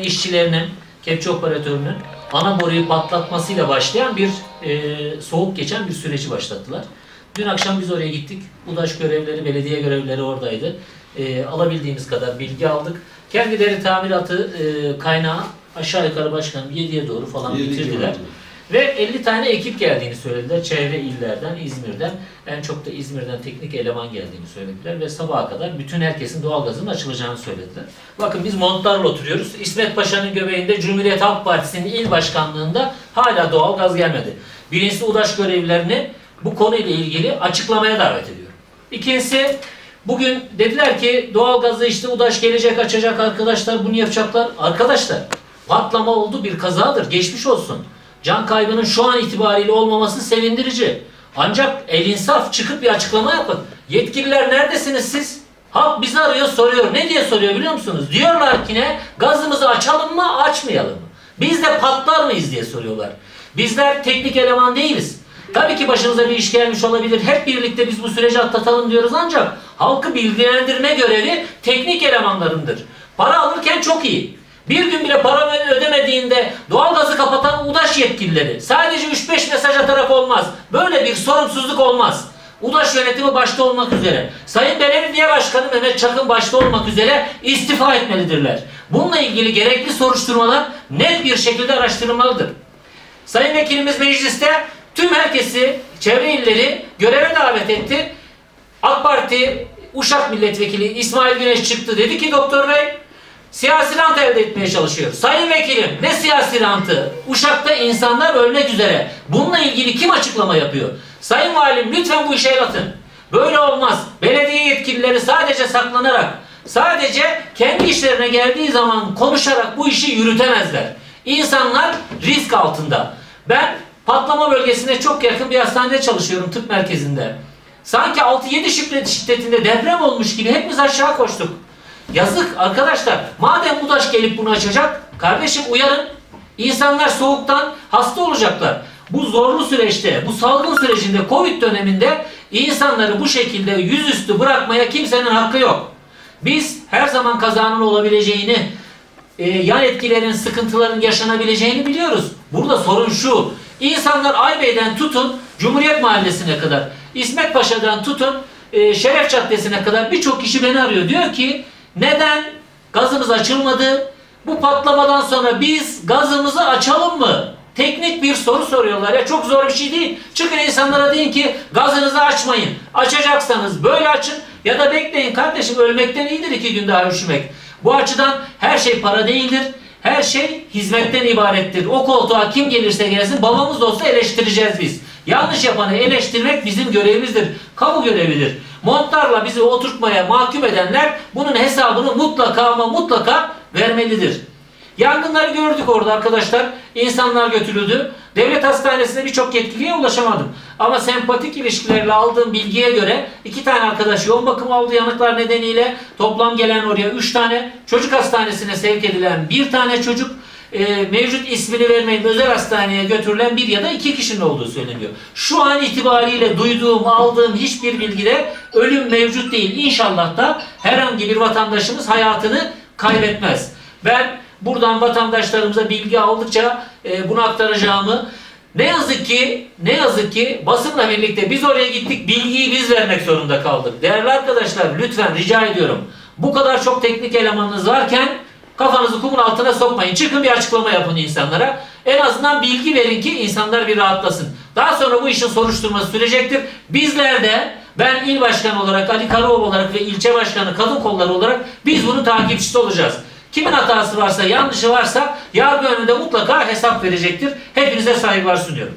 işçilerinin, kepçe operatörünün ana boruyu patlatmasıyla başlayan bir e, soğuk geçen bir süreci başlattılar. Dün akşam biz oraya gittik. UDAŞ görevlileri, belediye görevlileri oradaydı. E, alabildiğimiz kadar bilgi aldık. Kendileri tamiratı e, kaynağı aşağı yukarı başkanım 7'ye doğru falan Yedi bitirdiler. civarında. Ve 50 tane ekip geldiğini söylediler. Çevre illerden, İzmir'den. En çok da İzmir'den teknik eleman geldiğini söylediler. Ve sabaha kadar bütün herkesin doğalgazın açılacağını söylediler. Bakın biz montlarla oturuyoruz. İsmet Paşa'nın göbeğinde Cumhuriyet Halk Partisi'nin il başkanlığında hala doğalgaz gelmedi. Birincisi UDAŞ görevlilerini bu konuyla ilgili açıklamaya davet ediyorum. İkincisi bugün dediler ki doğalgazı işte UDAŞ gelecek açacak arkadaşlar bunu yapacaklar. Arkadaşlar patlama oldu bir kazadır geçmiş olsun. Can kaybının şu an itibariyle olmaması sevindirici. Ancak el insaf çıkıp bir açıklama yapın. Yetkililer neredesiniz siz? Halk bizi arıyor soruyor. Ne diye soruyor biliyor musunuz? Diyorlar ki ne? Gazımızı açalım mı açmayalım mı? Biz de patlar mıyız diye soruyorlar. Bizler teknik eleman değiliz. Tabii ki başınıza bir iş gelmiş olabilir. Hep birlikte biz bu süreci atlatalım diyoruz ancak halkı bilgilendirme görevi teknik elemanlarındır. Para alırken çok iyi. Bir gün bile para ödemediğinde doğalgazı kapatan UDAŞ yetkilileri. Sadece 3-5 mesaj atarak olmaz. Böyle bir sorumsuzluk olmaz. UDAŞ yönetimi başta olmak üzere, Sayın Belediye Başkanı Mehmet Çakın başta olmak üzere istifa etmelidirler. Bununla ilgili gerekli soruşturmalar net bir şekilde araştırılmalıdır. Sayın Vekilimiz mecliste tüm herkesi, çevre illeri göreve davet etti. AK Parti Uşak Milletvekili İsmail Güneş çıktı. Dedi ki doktor bey siyasi rant elde etmeye çalışıyor. Sayın vekilim ne siyasi rantı? Uşak'ta insanlar ölmek üzere. Bununla ilgili kim açıklama yapıyor? Sayın valim lütfen bu işe el atın. Böyle olmaz. Belediye yetkilileri sadece saklanarak, sadece kendi işlerine geldiği zaman konuşarak bu işi yürütemezler. İnsanlar risk altında. Ben patlama bölgesine çok yakın bir hastanede çalışıyorum tıp merkezinde. Sanki 6-7 şiddet şiddetinde deprem olmuş gibi hepimiz aşağı koştuk. Yazık arkadaşlar. Madem UDAŞ gelip bunu açacak, kardeşim uyarın. İnsanlar soğuktan hasta olacaklar. Bu zorlu süreçte, bu salgın sürecinde, Covid döneminde insanları bu şekilde yüzüstü bırakmaya kimsenin hakkı yok. Biz her zaman kazanın olabileceğini, e, yan etkilerin, sıkıntıların yaşanabileceğini biliyoruz. Burada sorun şu. İnsanlar Aybey'den tutun Cumhuriyet Mahallesi'ne kadar, İsmet Paşa'dan tutun e, Şeref Caddesi'ne kadar birçok kişi beni arıyor. Diyor ki neden gazımız açılmadı? Bu patlamadan sonra biz gazımızı açalım mı? Teknik bir soru soruyorlar ya çok zor bir şey değil. Çıkın insanlara deyin ki gazınızı açmayın. Açacaksanız böyle açın ya da bekleyin kardeşim ölmekten iyidir iki gün daha üşümek. Bu açıdan her şey para değildir. Her şey hizmetten ibarettir. O koltuğa kim gelirse gelsin babamız olsa eleştireceğiz biz. Yanlış yapanı eleştirmek bizim görevimizdir. Kamu görevidir. Montlarla bizi oturtmaya mahkum edenler bunun hesabını mutlaka ama mutlaka vermelidir. Yangınları gördük orada arkadaşlar. İnsanlar götürüldü. Devlet hastanesinde birçok yetkiliye ulaşamadım. Ama sempatik ilişkilerle aldığım bilgiye göre iki tane arkadaş yoğun bakım aldı yanıklar nedeniyle. Toplam gelen oraya üç tane. Çocuk hastanesine sevk edilen bir tane çocuk. E, mevcut ismini vermeyin özel hastaneye götürülen bir ya da iki kişinin olduğu söyleniyor. Şu an itibariyle duyduğum, aldığım hiçbir bilgide ölüm mevcut değil. İnşallah da herhangi bir vatandaşımız hayatını kaybetmez. Ben buradan vatandaşlarımıza bilgi aldıkça e, bunu aktaracağımı ne yazık ki ne yazık ki basınla birlikte biz oraya gittik bilgiyi biz vermek zorunda kaldık. Değerli arkadaşlar lütfen rica ediyorum. Bu kadar çok teknik elemanınız varken kafanızı kumun altına sokmayın. Çıkın bir açıklama yapın insanlara. En azından bilgi verin ki insanlar bir rahatlasın. Daha sonra bu işin soruşturması sürecektir. Bizler de ben il başkanı olarak Ali Karaoğlu olarak ve ilçe başkanı kadın kolları olarak biz bunun takipçisi olacağız. Kimin hatası varsa, yanlışı varsa yargı önünde mutlaka hesap verecektir. Hepinize saygılar sunuyorum.